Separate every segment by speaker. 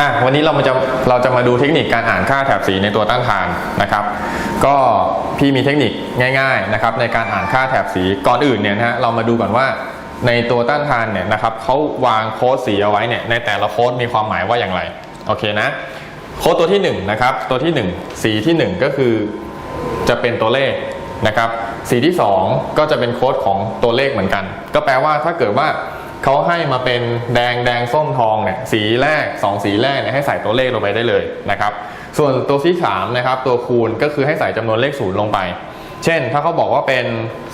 Speaker 1: อะวันนี้เรามาจะเราจะมาดูเทคนิคการอ่านค่าแถบสีในตัวต้านทานนะครับ ก็พี่มีเทคนิคง่ายๆนะครับในการอ่านค่าแถบสีก่อนอื่นเนี่ยนะฮะเรามาดูก่อนว่าในตัวต้านทานเนี่ยนะครับเขาวางโค้ดสีเอาไว้เนี่ยในแต่ละโค้ดมีความหมายว่าอย่างไรโอเคนะโค้ดตัวที่1นะครับตัวที่ 1 สีที่ 1 ก็คือจะเป็นตัวเลขนะครับสีที่ 2 ก็จะเป็นโค้ดของตัวเลขเหมือนกัน ก็แปลว่าถ้าเกิดว่า เขาให้มาเป็นแดงแดงส้มทองเนี่ยสีแรก 2 สีแรกเนี่ยให้ใส่ตัวเลขลงไปได้เลยนะครับส่วนตัวที่3นะครับตัวคูณก็คือให้ใส่จำนวนเลขศูนย์ลงไป เช่น ถ้าเขาบอกว่าเป็น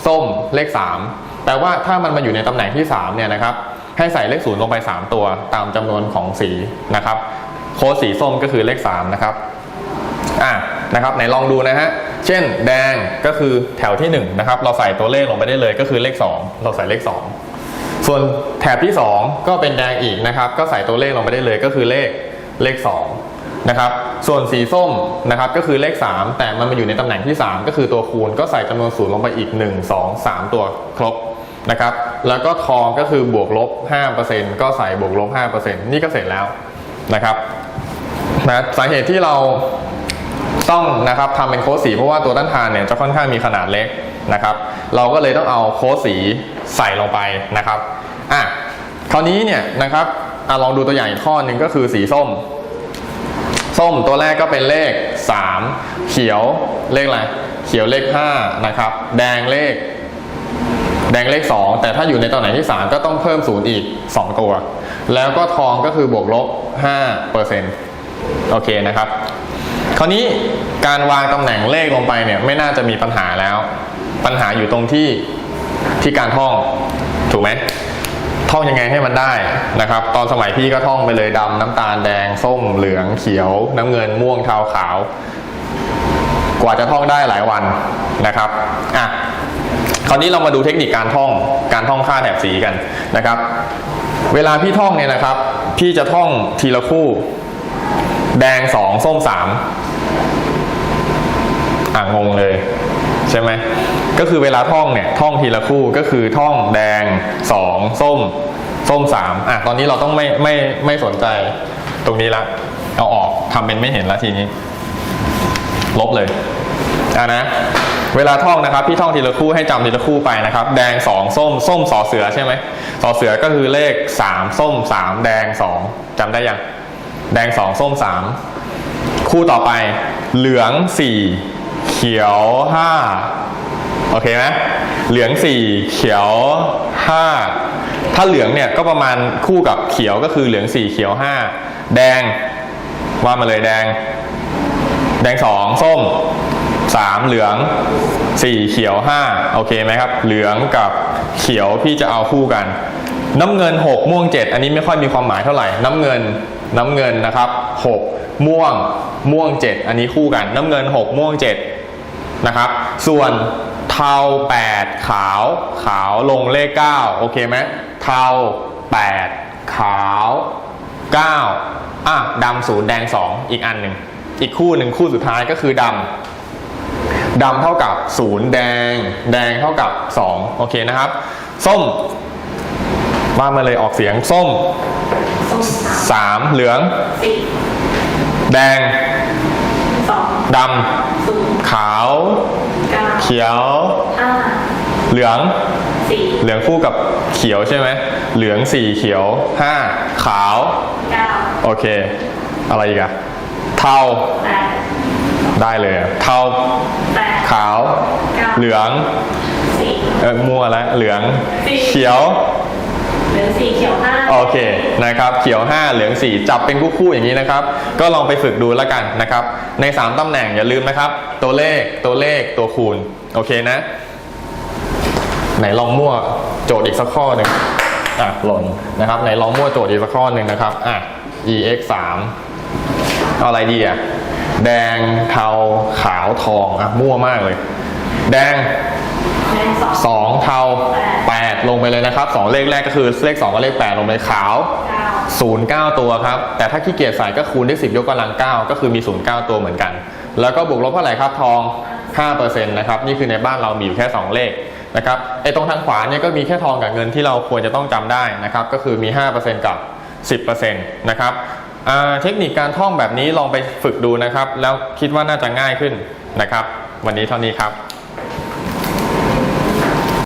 Speaker 1: ส้มเลข 3 แปลว่าถ้ามันมาอยู่ในตำแหน่งที่3เนี่ยนะครับให้ใส่เลขศูนย์ลงไป 3 ตัวตามจำนวนของสีนะครับโค้ดสีส้มก็คือเลข3นะครับอะนะครับไหนลองดูนะฮะเช่น แดงก็คือแถวที่1นะครับเราใส่ตัวเลขลงไปได้เลยก็คือเลข 2 เราใส่เลข 2 ส่วนแถบที่ 2 ก็เป็นแดงอีกนะครับ ก็ใส่ตัวเลขลงไปได้เลยก็คือเลขเลข2นะครับ ส่วนสีส้มนะครับก็คือเลข 3 แต่มันมาอยู่ในตำแหน่งที่ 3 ก็คือตัวคูณก็ใส่จำนวนศูนย์ลงไปอีก 1 2 3 ตัวครบนะครับ แล้วก็ทองก็คือบวกลบ 5%ก็ใส่บวกลบ 5%นี่ก็เสร็จแล้วนะครับนะสาเหตุที่เราต้องนะครับทำเป็นโค้ดสีเพราะว่าตัวต้านทานเนี่ยจะค่อนข้างมีขนาดเล็กนะครับ เราก็เลยต้องเอาโค้ดสี ใส่ลงไปนะครับอะคราวนี้เนี่ยนะครับอะลองดูตัวอย่างอีกข้อหนึ่งก็คือสีส้ม ส้มตัวแรกก็เป็นเลข 3 เขียวเลขอะไรเขียวเลข5นะครับแดงเลข แดงเลข 2 แต่ถ้าอยู่ในตำแหนที่ 3 ก็ต้องเพิ่มศูนย์อีก 2 ตัว แล้วก็ทองก็คือบวกลบ5%โอเคนะครับ คราวนี้การวางตำแหน่งเลขลงไปเนี่ยไม่น่าจะมีปัญหาแล้ว ปัญหาอยู่ตรงที่ ที่การท่องถูกไหมท่องยังไงให้มันได้นะครับ ตอนสมัยพี่ก็ท่องไปเลยดำน้ำตาลแดงส้มเหลืองเขียว น้ำเงินม่วงเทาขาว กว่าจะท่องได้หลายวันนะครับอะคราวนี้เรามาดูเทคนิคการท่องการท่องค่าแถบสีกันนะครับ เวลาพี่ท่องเนี่ยนะครับ พี่จะท่องทีละคู่ แดงสองส้มสามอ่างงเลย ใช่ไหม ก็คือเวลาท่องเนี่ยท่องทีละคู่ก็คือท่องแดงสองส้ม ส้มสามอะตอนนี้เราต้องไม่ไม่ไม่สนใจตรงนี้ละ เอาออกทำเป็นไม่เห็นละทีนี้ ลบเลยอะนะเวลาท่องนะครับพี่ท่องทีละคู่ให้จำทีละคู่ไปนะครับ แดงสองส้ม ส้มสอเสือใช่ไหมสอเสือก็คือเลขสามส้มสามแดงสองจำได้ยัง แดงสองส้มสามคู่ต่อไป เหลืองสี่เขียวห้า โอเคไหมเหลืองสี่เขียวห้าถ้าเหลืองเนี่ยก็ประมาณคู่กับเขียวก็คือเหลืองสี่เขียวห้าแดงว่ามาเลยแดง แดงสองส้มสามเหลืองสี่เขียวห้าโอเคไหมครับ เหลืองกับเขียวพี่จะเอาคู่กัน น้ำเงิน 6 ม่วง 7 อันนี้ไม่ค่อยมีความหมายเท่าไหร่ น้ำเงินน้ำเงินนะครับ 6 ม่วงม่วง 7 อันนี้คู่กัน น้ำเงิน 6 ม่วง 7 นะครับ ส่วน เทา8ขาว ขาวลงเลข9โอเคไหมเทา8ขาว9อะดำศูนย์แดง2อีกอันหนึ่งอีกคู่หนึ่งคู่สุดท้ายก็คือดำดำเท่ากับศูนย์แดง แดงเท่ากับ2โอเคนะครับ ส้มว่ามาเลยออกเสียงส้ม
Speaker 2: ส้มสาม
Speaker 1: 3เหลือง
Speaker 2: สี่
Speaker 1: แดง
Speaker 2: สอง
Speaker 1: ด
Speaker 2: ศูนย์ำ
Speaker 1: ขาว
Speaker 2: เก้า
Speaker 1: เขียว
Speaker 2: ห้า
Speaker 1: เหลือง
Speaker 2: สี่
Speaker 1: เหลืองคู่กับเขียวใช่ไหม เหลือง4เขียว5ขาว
Speaker 2: เก้า
Speaker 1: โอเค อะไรอีกอะเทา
Speaker 2: แปด
Speaker 1: ได้เลยอะเทา
Speaker 2: แปด
Speaker 1: ขาว
Speaker 2: เก้า
Speaker 1: เหลือง
Speaker 2: สี่
Speaker 1: เออมั่วแล้วเหลือง
Speaker 2: สี่
Speaker 1: เขียว
Speaker 2: เหลืองสี่เขียวห้า
Speaker 1: โอเคนะครับเขียว 5 เหลือง 4 จับเป็นคู่ๆอย่างนี้นะครับ ก็ลองไปฝึกดูแล้วกันนะครับ ใน 3ตำแหน่งอย่าลืมนะครับ ตัวเลขตัวเลขตัวคูณ โอเคนะ ไหนลองมั่วโจทย์อีกสักข้อหนึ่งอะหล่นนะครับ ไหนลองมั่วโจทย์อีกสักข้อหนึ่งนะครับอะ ex 3เอาอะไรดีอะแดงเทาขาวทองอะมั่วมากเลย แดง
Speaker 2: แดงสอง
Speaker 1: สองเทา
Speaker 2: แปด
Speaker 1: แปดลงไปเลยนะครับสองเลขแรกก็คือเลขสองกับเลขแปดลงไปขาว
Speaker 2: เก้า
Speaker 1: ศูนย์เก้าตัวครับ แต่ถ้าขี้เกียจใส่ก็คูณด้วยสิบยกกำลังเก้าก็คือมีศูนย์เก้าตัวเหมือนกัน แล้วก็บวกลบเท่าไหร่ครับทอง 5%นะครับ นี่คือในบ้านเรามีอยู่แค่ 2 เลขนะครับ ไอ้ตรงทางขวาเนี่ยก็มีแค่ทองกับเงินที่เราควรจะต้องจำได้นะครับ ก็คือมี 5%กับ 10%นะครับอ่าเทคนิคการท่องแบบนี้ลองไปฝึกดูนะครับ แล้วคิดว่าน่าจะง่ายขึ้นนะครับ วันนี้เท่านี้ครับ